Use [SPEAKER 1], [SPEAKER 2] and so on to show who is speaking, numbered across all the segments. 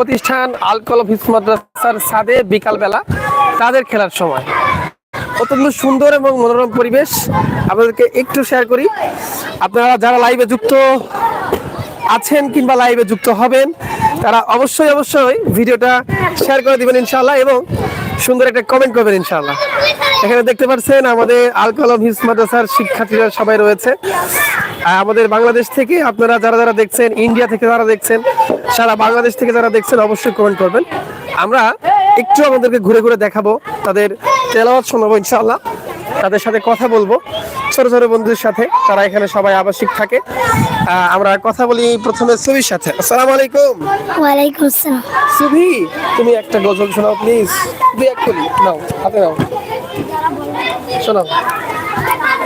[SPEAKER 1] প্রতিষ্ঠান আলকল হিফ মাদ্রাসার সাদে বিকালবেলা তাদের খেলার সময়। অত্যন্ত সুন্দর এবং মনোরম পরিবেশ আপনাদেরকে একটু শেয়ার করি। আপনারা যারা লাইভে যুক্ত আছেন কিংবা লাইভে যুক্ত হবেন, তারা অবশ্যই অবশ্যই ভিডিওটা শেয়ার করে দিবেন ইনশাল্লাহ এবং সুন্দর একটা কমেন্ট করবেন ইনশাল্লাহ এখানে দেখতে পাচ্ছেন আমাদের আল কলম হিস মাদ্রাসার শিক্ষার্থীরা সবাই রয়েছে। আমাদের বাংলাদেশ থেকে আপনারা যারা যারা দেখছেন ইন্ডিয়া থেকে যারা দেখছেন সারা বাংলাদেশ থেকে যারা দেখছেন অবশ্যই কমেন্ট করবেন। আমরা একটু আমাদেরকে ঘুরে ঘুরে দেখাবো তাদের তেলাওয়াত শোনাবো ইনশাআল্লাহ। তাদের সাথে কথা বলব। ছোট ছোট বন্ধুদের সাথে তারা এখানে সবাই আবাসিক থাকে। আহ, আমরা কথা বলি প্রথমে ছবির সাথে। আসসালামু আলাইকুম।
[SPEAKER 2] ওয়ালাইকুম আসসালাম।
[SPEAKER 1] সুভি তুমি একটা গজল শোনাও প্লিজ দুই এক করি নাও হাতে নাও। শোনাও।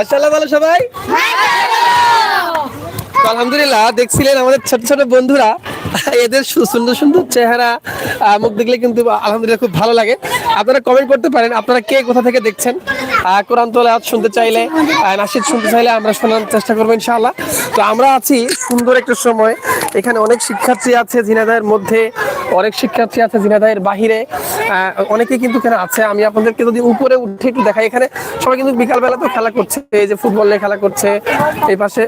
[SPEAKER 1] মাশাআল্লাহ ভালো সবাই? আলহামদুলিল্লাহ দেখছিলেন আমাদের ছোট ছোট বন্ধুরা এদের সুন্দর সুন্দর চেহারা মুখ দেখলে কিন্তু আলহামদুলিল্লাহ খুব ভালো লাগে। আপনারা কমেন্ট করতে পারেন আপনারা কে কোথা থেকে দেখছেন? কোরআন তোলাত শুনতে চাইলে নাসিদ শুনতে চাইলে আমরা শোনার চেষ্টা করব ইনশাআল্লাহ। তো আমরা আছি সুন্দর একটা সময় এখানে অনেক শিক্ষার্থী আছে ঝিনাদায়ের মধ্যে অনেক শিক্ষার্থী আছে ঝিনাদায়ের বাহিরে আহ, অনেকেই কিন্তু এখানে আছে। আমি আপনাদেরকে যদি উপরে উঠে একটু দেখাই এখানে সবাই কিন্তু বিকালবেলা তো খেলা করছে এই যে ফুটবল নিয়ে খেলা করছে এই পাশে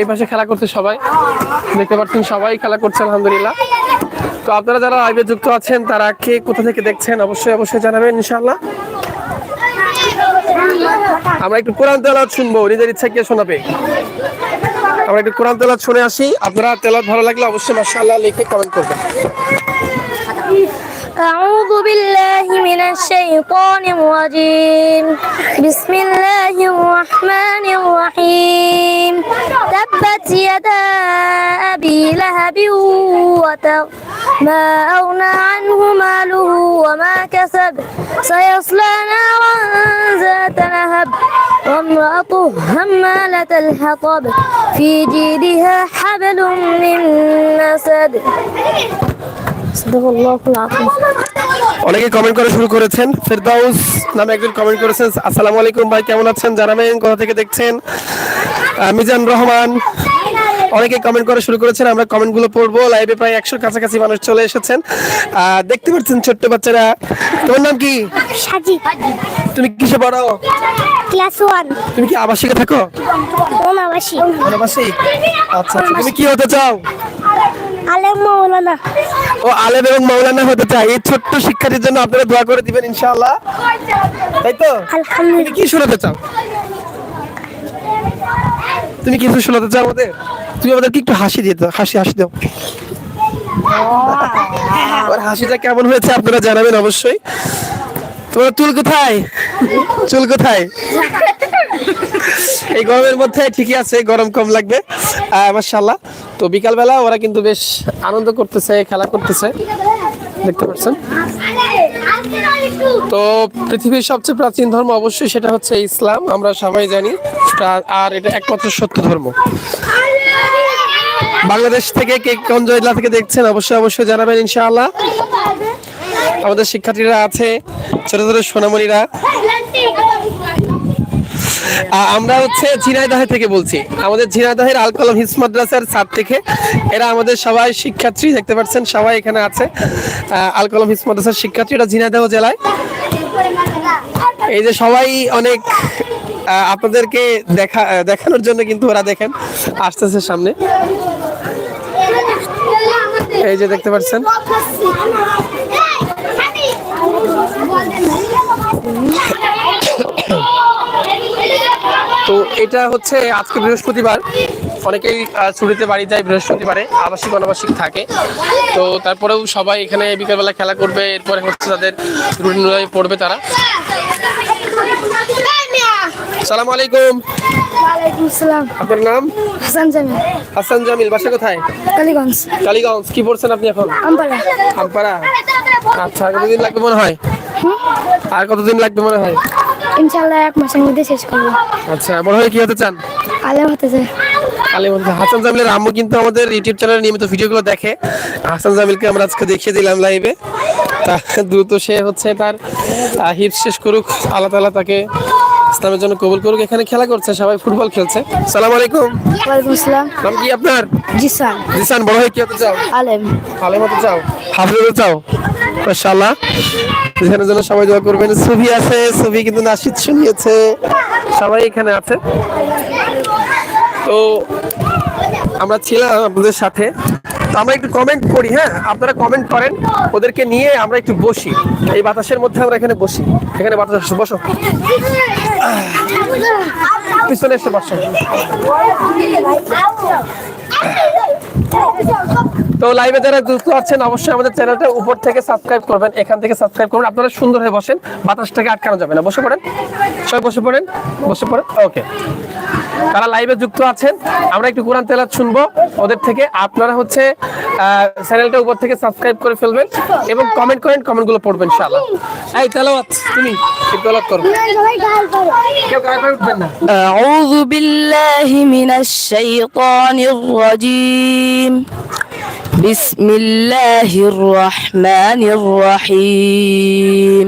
[SPEAKER 1] এই পাশে খেলা করছে সবাই। দেখতে পাচ্ছেন সবাই খেলা করছে, আলহামদুলিল্লাহ। তো আপনারা যারা লাইভে যুক্ত আছেন, তারা কে কোথা থেকে দেখছেন, অবশ্যই অবশ্যই জানাবেন ইনশাল্লাহ আমরা একটু কোরআন তেলাওয়াত শুনব, নিজের ইচ্ছা কে শোনাবে। আমরা একটু কোরআন তেলাওয়াত শুনে আসি। আপনারা তেলাওয়াত ভালো লাগলে অবশ্যই মাশাআল্লাহ লিখে কমেন্ট করবেন।
[SPEAKER 2] أعوذ بالله من الشيطان الرجيم. بسم الله الرحمن الرحيم. تبت يدا أبي لهب وتب ما أغنى عنه ماله وما كسب. سيصلى نارا ذات لهب وامرأته همالة الحطب. في جيدها حبل من العظيم
[SPEAKER 1] অনেকে কমেন্ট করা শুরু করেছেন। ফেরদাউস নামে একজন কমেন্ট করেছেন। আসসালামু আলাইকুম ভাই কেমন আছেন? জানাবেন কোথা থেকে দেখছেন? মিজান রহমান। অনেকে কমেন্ট করা শুরু করেছেন আমরা কমেন্টগুলো পড়ব। লাইভে প্রায় একশোর কাছাকাছি মানুষ চলে এসেছেন। দেখতে পাচ্ছেন ছোট্ট বাচ্চারা। তোমার নাম কি? তুমি কিসে পড়ো?
[SPEAKER 2] Class one.
[SPEAKER 1] তুমি কি আবাসিকে থাকো? আবাসিক আচ্ছা আচ্ছা। তুমি কি হতে চাও?
[SPEAKER 2] আলেম মৌলানা
[SPEAKER 1] ও আলেম এবং মাওলানা হতে চাই। এই ছোট্ট শিক্ষার্থীর জন্য আপনারা দোয়া করে দিবেন ইনশাআল্লাহ। তাই তো? তুমি
[SPEAKER 2] আলহামদুলিল্লাহ
[SPEAKER 1] কি শোনাতে চাও? তুমি কিছু শোনাতে চাও আমাদের তুমি আমাদেরকে একটু হাসি দিয়ে দাও হাসি হাসি দাও। ওর হাসিটা কেমন হয়েছে আপনারা জানাবেন অবশ্যই। তোমার চুল কোথায়? চুল কোথায়? এই গরমের মধ্যে ঠিকই আছে গরম কম লাগবে। আহ, মাশাআল্লাহ। তো বিকালবেলা ওরা কিন্তু বেশ আনন্দ করতেছে খেলা করতেছে। দেখতে পাচ্ছেন? তো পৃথিবীর সবচেয়ে প্রাচীন ধর্ম অবশ্যই সেটা হচ্ছে ইসলাম। আমরা সবাই জানি আর এটা একমাত্র সত্য ধর্ম। বাংলাদেশ থেকে কে কোন জেলা থেকে দেখছেন অবশ্যই অবশ্যই জানাবেন ইনশাআল্লাহ। আমাদের শিক্ষার্থীরা আছে ছোট ছোট সোনামণিরা। আমরা হচ্ছে ঝিনাইদহ থেকে বলছি। আমাদের ঝিনাইদহের আল কলম হিস মাদ্রাসার ছাদ থেকে এরা আমাদের সবাই শিক্ষার্থী, দেখতে পাচ্ছেন সবাই এখানে আছে। আল কলম হিস মাদ্রাসার শিক্ষার্থী, এটা ঝিনাইদহ জেলায়। এই যে সবাই অনেক আপনাদেরকে দেখা দেখানোর জন্য কিন্তু ওরা দেখেন, আসতেছে সামনে। এই যে দেখতে পাচ্ছেন। তো এটা হচ্ছে আজকে বৃহস্পতিবার। অনেকেই ছুটিতে বাড়ি যায় বৃহস্পতিবারে আবাসিক অনাবাসিক থাকে। তো তারপরেও সবাই এখানে বিকেলবেলা খেলা করবে এরপরে হচ্ছে তাদের রুটিন অনুযায়ী পড়বে তারা। সালাম আলাইকুম।
[SPEAKER 2] আসসালাম
[SPEAKER 1] আপনার নাম?
[SPEAKER 2] হাসান জামিল।
[SPEAKER 1] হাসান জামিল বাসা কোথায়?
[SPEAKER 2] কালীগঞ্জ।
[SPEAKER 1] কালীগঞ্জ কি পড়ছেন আপনি এখন?
[SPEAKER 2] আমপাড়া।
[SPEAKER 1] আমপাড়া। আচ্ছা কতদিন লাগবে মনে হয়? আর কতদিন লাগবে মনে হয়?
[SPEAKER 2] ইনশাল্লাহ এক মাসের মধ্যে শেষ করব।
[SPEAKER 1] আচ্ছা বড় হয়ে কি হতে চান?
[SPEAKER 2] আলেম হতে চাই।
[SPEAKER 1] আলী বলতে হাসান জামিলের আম্মু কিন্তু আমাদের ইউটিউব চ্যানেলে নিয়মিত ভিডিওগুলো দেখে। হাসান জামিলকে আমরা আজকে দেখিয়ে দিলাম লাইভে তা দ্রুত সে হচ্ছে তার হিপ শেষ করুক। আল্লাহ তালা তাকে ইসলামের জন্য কবুল করুক। এখানে খেলা করছে সবাই ফুটবল খেলছে। সালাম আলাইকুম।
[SPEAKER 2] ওয়ালাইকুম আসসালাম।
[SPEAKER 1] নাম কি আপনার?
[SPEAKER 2] জিসান।
[SPEAKER 1] জিসান বড় হয়ে কি হতে চাও?
[SPEAKER 2] আলেম।
[SPEAKER 1] আলেম হতে চাও? হাফিজ হতে চাও? মাশাআল্লাহ। এখানে যেন সবাই দোয়া করবেন। ছবি আছে ছবি কিন্তু নাসিদ শুনিয়েছে। সবাই এখানে আছে। তো আমরা ছিলাম আপনাদের সাথে। তো আমরা একটু কমেন্ট করি হ্যাঁ? আপনারা কমেন্ট করেন। ওদেরকে নিয়ে আমরা একটু বসি। এই বাতাসের মধ্যে আমরা এখানে বসি। এখানে বাতাস বসো। পিছনে এসে, বসো। তো লাইভে যারা যুক্ত আছেন, অবশ্যই আমাদের চ্যানেলটা উপর থেকে সাবস্ক্রাইব করবেন, এখান থেকে সাবস্ক্রাইব করবেন। আপনারা সুন্দর হয়ে বসেন, বাতাসটাকে আটকানো যাবে না। বসে পড়েন। সবাই বসে পড়েন বসে পড়েন। ওকে তারা লাইভে যুক্ত আছেন আমরা একটু কোরআন তেলাত শুনবো ওদের থেকে আপনারা হচ্ছে চ্যানেলটা উপর থেকে সাবস্ক্রাইব করে ফেলবেন এবং কমেন্ট করেন কমেন্টগুলো পড়বেন ইনশাআল্লাহ এই তেলাওয়াত তুমি একটু তেলাওয়াত করো কেউ গায়ে গায়ে উঠবেন না
[SPEAKER 3] أعوذ بالله من الشيطان الرجيم بسم الله الرحمن الرحيم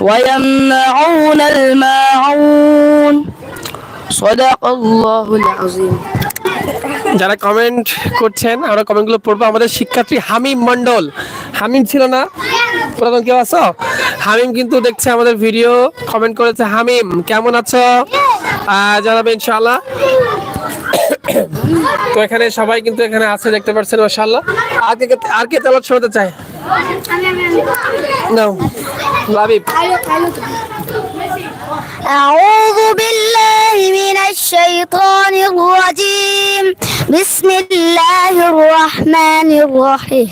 [SPEAKER 3] ويمنعون الماعون صدق الله العظيم
[SPEAKER 1] যারা কমেন্ট করছেন আমরা কমেন্টগুলো পড়বো আমাদের শিক্ষার্থী হামিম মন্ডল হামিম ছিল না পুরাতন কেউ আছো হামিম কিন্তু দেখছে আমাদের ভিডিও কমেন্ট করেছে হামিম কেমন আছো আহ, জানাবে ইনশাআল্লাহ তো এখানে সবাই কিন্তু এখানে আছে দেখতে পাচ্ছেন মাশাআল্লাহ আর কে কে- আর কে তেলাওয়াত শোনাতে চায় No. العبيب
[SPEAKER 2] أعوذ بالله من الشيطان الرجيم. بسم الله الرحمن الرحيم.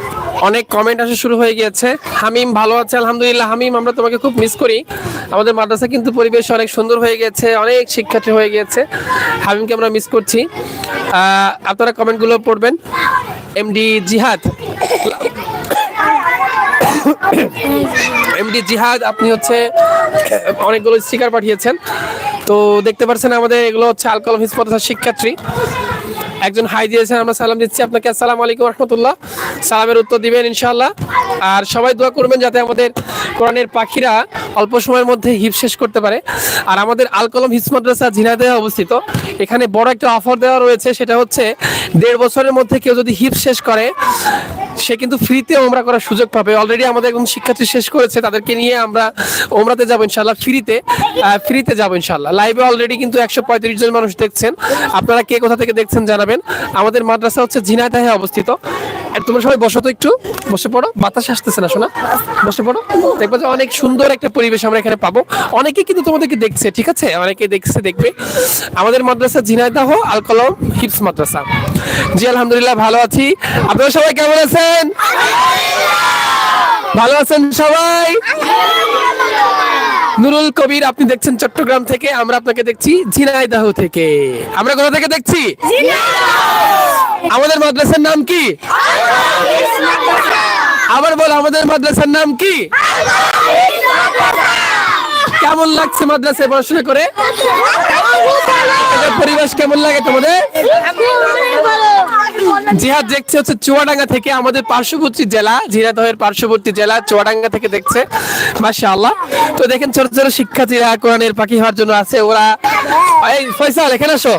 [SPEAKER 1] অনেক কমেন্ট আসা শুরু হয়ে গিয়েছে। হামিম ভালো আছে, আলহামদুলিল্লাহ। হামিম, আমরা তোমাকে খুব মিস করি। আমাদের মাদ্রাসা কিন্তু পরিবেশ অনেক সুন্দর হয়ে গেছে অনেক শিক্ষার্থী হয়ে গিয়েছে। হামিমকে আমরা মিস করছি। আপনারা কমেন্টগুলো পড়বেন। এমডি জিহাদ। এমডি জিহাদ, আপনি হচ্ছে অনেকগুলো স্টিকার পাঠিয়েছেন। তো দেখতে পাচ্ছেন আমাদের এগুলো হচ্ছে আলকলম হিসপতার শিক্ষার্থী। একজন হাই দিয়েছেন, আমরা সালাম দিচ্ছি আপনাকে। সালাম আলাইকুম রহমতুল্লাহ। সালামের উত্তর দিবেন ইনশাল্লাহ আর সবাই দোয়া করবেন যাতে আমাদের কোরআনের পাখিরা অল্প সময়ের মধ্যে হিপ শেষ করতে পারে। আর আমাদের আলকলম হিস মাদ্রাসা ঝিনাইদহে অবস্থিত। এখানে বড় একটা অফার দেওয়া রয়েছে, সেটা হচ্ছে দেড় বছরের মধ্যে কেউ যদি হিপ শেষ করে সে কিন্তু ফ্রিতে ওমরা করার সুযোগ পাবে। অলরেডি আমাদের একজন শিক্ষার্থী শেষ করেছে, তাদেরকে নিয়ে আমরা ওমরাতে যাব ইনশাল্লাহ ফ্রিতে ফ্রিতে যাব ইনশাল্লাহ লাইভে অলরেডি কিন্তু একশো পঁয়ত্রিশ জন মানুষ দেখছেন। আপনারা কে কোথা থেকে দেখছেন জানাবেন। আমাদের মাদ্রাসা হচ্ছে ঝিনাইদাহে অবস্থিত। তোমরা সবাই বসো তো একটু। বসে পড়ো। বাতাস আসতেছে না, শোনা। বসে পড়ো। দেখব যে অনেক সুন্দর একটা পরিবেশ আমরা এখানে পাবো। অনেকে কিন্তু তোমাদেরকে দেখছে, ঠিক আছে? অনেকে দেখছে, দেখবে। আমাদের মাদ্রাসা ঝিনাইদাহ আল কলম হিপস মাদ্রাসা। জি, আলহামদুলিল্লাহ, ভালো আছি। আপনারা সবাই কেমন আছেন? ভালো আছেন সবাই? নুরুল কবির, আপনি দেখছেন চট্টগ্রাম থেকে। আমরা আপনাকে দেখছি ঝিনাইদাহ থেকে। আমরা কোথা থেকে দেখছি? আমাদের মাদ্রাসার নাম কি? আবার বল, আমাদের মাদ্রাসার নাম কি? কেমন লাগছে মাদ্রাসায় পড়াশোনা করে? পরিবেশ কেমন লাগে তোমাদের? জিহাদ দেখছে হচ্ছে চুয়াডাঙ্গা থেকে আমাদের পার্শ্ববর্তী জেলা ঝিনাইদহের পার্শ্ববর্তী জেলা চুয়াডাঙ্গা থেকে দেখছে, মাশাআল্লাহ। তো দেখেন ছোট ছোট শিক্ষার্থীরা কোরআনের পাখি হওয়ার জন্য আছে, ওরা এই ফয়সাল, এখানে আসো।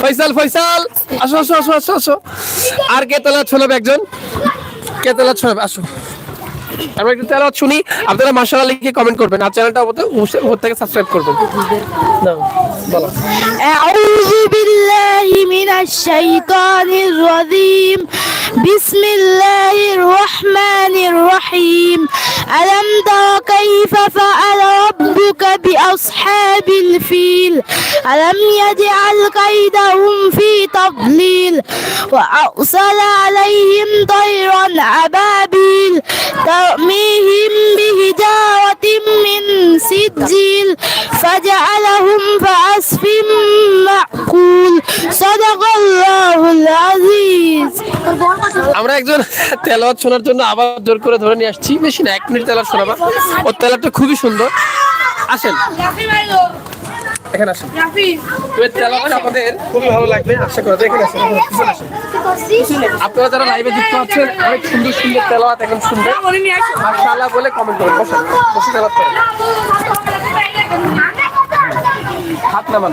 [SPEAKER 1] ফয়সাল ফয়সাল। আসো আসো আসো আসো আসো। আর কেতলা শোনাবে একজন? কেতলা শোনাবে আসো। আমরা একটু তেলাওয়াত শুনি। আপনারা মাশাআল্লাহ লিখে কমেন্ট করবেন। আর চ্যানেলটা ওপর থেকে সাবস্ক্রাইব করবেন। বলো।
[SPEAKER 2] আউযু বিল্লাহি মিনাশ শাইতানির রাজিম বিসমিল্লাহির রহমানির রহিম। আলম তারা কাইফা ফাআলা রাব্বুকা বিআসহাবিল ফিল। আলম ইয়াজআল কাইদাহুম ফি তাদলিল। ওয়া আরসালা আলাইহিম তায়রান আবাবিল। ترميهم بهجارة من سجيل فجعلهم كعصف معقول صدق الله العزيز
[SPEAKER 1] আমরা একজন তেলাওয়াত শোনার জন্য আবার জোর করে ধরে নিয়ে আসছি বেশি না এক মিনিট তেলাওয়াত শোনাবা ওর তেলাওয়াতটা খুবই সুন্দর আসেন এখানে আসেন। তুমি তেলাওয়াত আমাদের খুবই ভালো লাগবে আশা করা যায় এখানে আসেন। আপনারা যারা লাইভে যুক্ত আছেন অনেক সুন্দর সুন্দর তেলাওয়াত এখন সুন্দর মাশাআল্লাহ বলে কমেন্ট করুন। বসেন বসে তেলাওয়াত করেন। হাত নামান।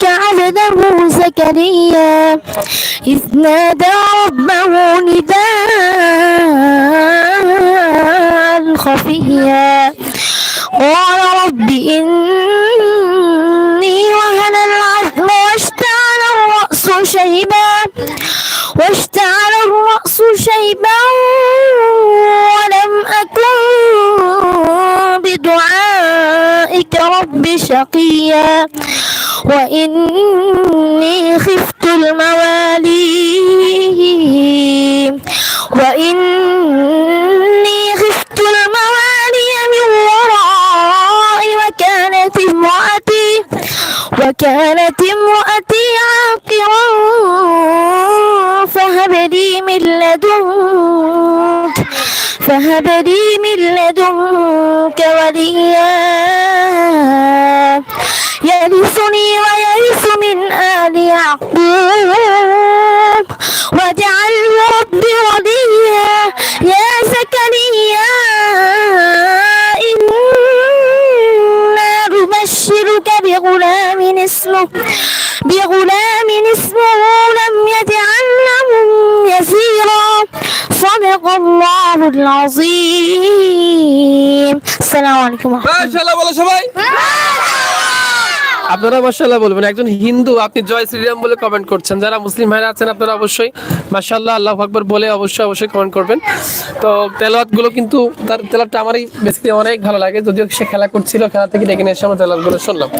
[SPEAKER 2] ربك عبده زكريا. إذ نادى ربه نداء خفيا. قال رب إني وهن العظم واشتعل الرأس شيبا. واشتعل الرأس شيبا ولم أكن بدعائك رب شقيا. وإني خفت الموالي وإني خفت الموالي من ورائي وكانت امرأتي وكانت امرأتي عاقرا. فهب لي من لدنك فهب لي من لدنك وليا. يعقوب. واجعله ربي رضيا. يا زكريا إنا نبشرك بغلام اسمه بغلام اسمه لم يتعلم يسيرا صدق الله العظيم. السلام عليكم ورحمة الله.
[SPEAKER 1] ما شاء الله والله شباب. আপনারা মাসাল্লাহ বলবেন, একজন হিন্দু, আপনি জয় শ্রীরাম বলে কমেন্ট করছেন। যারা মুসলিম ভাইরা আছেন, আপনারা অবশ্যই মাসাল্লাহ আল্লাহ আকবর বলে অবশ্যই অবশ্যই কমেন্ট করবেন। তো তেলাতগুলো কিন্তু তার তেলাওয়াতটা আমারই বেসিক্যালি অনেক ভালো লাগে, যদিও সে খেলা করছিল, খেলা থেকে ডেকে নিয়ে এসে আমার তেলাতগুলো শুনলাম।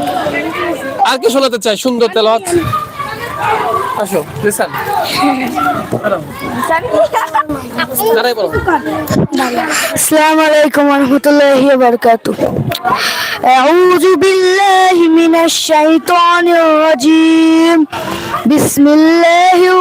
[SPEAKER 1] আর কি শোনাতে চাই? সুন্দর তেলাওয়াত। আসো লিসান
[SPEAKER 2] আসসালামু আলাইকুম ওয়া রাহমাতুল্লাহি ওয়া বারাকাতুহু আউযু বিল্লাহি মিনাশ শাইতানির রাজীম। বিসমিল্লাহির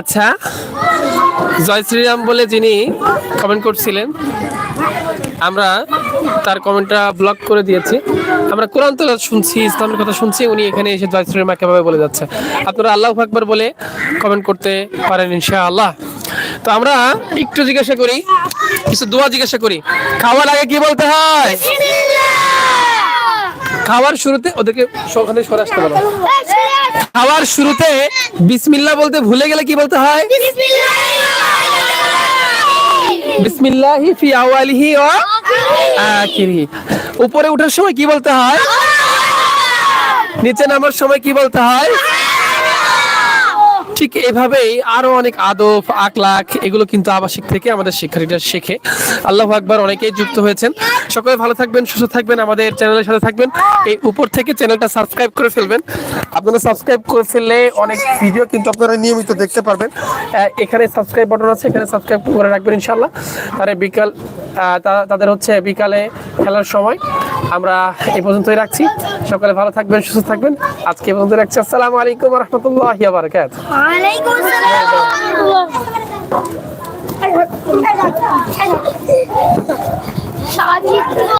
[SPEAKER 1] আচ্ছা জয় শ্রীরাম বলে যিনি কমেন্ট করছিলেন, আমরা তার কমেন্টটা ব্লক করে দিয়েছি। আমরা কোরআন তেলাওয়াত শুনছি, ইসলামের কথা শুনছি, উনি এখানে এসে জয় মাকে ভাবে বলে যাচ্ছে। আপনারা আল্লাহ আকবার বলে কমেন্ট করতে পারেন ইনশা আল্লাহ তো আমরা একটু জিজ্ঞাসা করি, কিছু দোয়া জিজ্ঞাসা করি। খাওয়ার আগে কি বলতে হয়? খাওয়ার শুরুতে ওদেরকে সকালে সরে আসতে বলো খাওয়ার শুরুতে বিসমিল্লা বলতে ভুলে গেলে কি বলতে হয়? বিসমিল্লাহি ফি আওয়ালিহি উপরে ওঠার সময় কি বলতে হয়? নিচে নামার সময় কি বলতে হয়? ঠিক এভাবেই আরও অনেক আদব আকলাক এগুলো কিন্তু আবাসিক থেকে আমাদের শিক্ষার্থীরা শেখে। আল্লাহ আকবার অনেকেই যুক্ত হয়েছেন। সকলে ভালো থাকবেন, সুস্থ থাকবেন, আমাদের চ্যানেলের সাথে থাকবেন। এই উপর থেকে চ্যানেলটা সাবস্ক্রাইব করে ফেলবেন। আপনারা সাবস্ক্রাইব করে ফেললে অনেক ভিডিও কিন্তু আপনারা নিয়মিত দেখতে পারবেন। এখানে সাবস্ক্রাইব বাটন আছে, এখানে সাবস্ক্রাইব করে রাখবেন ইনশাল্লাহ তারে বিকাল তাদের হচ্ছে বিকালে খেলার সময়। আমরা এই পর্যন্তই রাখছি। সকালে ভালো থাকবেন, সুস্থ থাকবেন। আজকে এই পর্যন্ত রাখছি। আসসালামু আলাইকুম রহমতুল্লাহ বারকাত
[SPEAKER 2] ওয়ালাইকুম আসসালাম।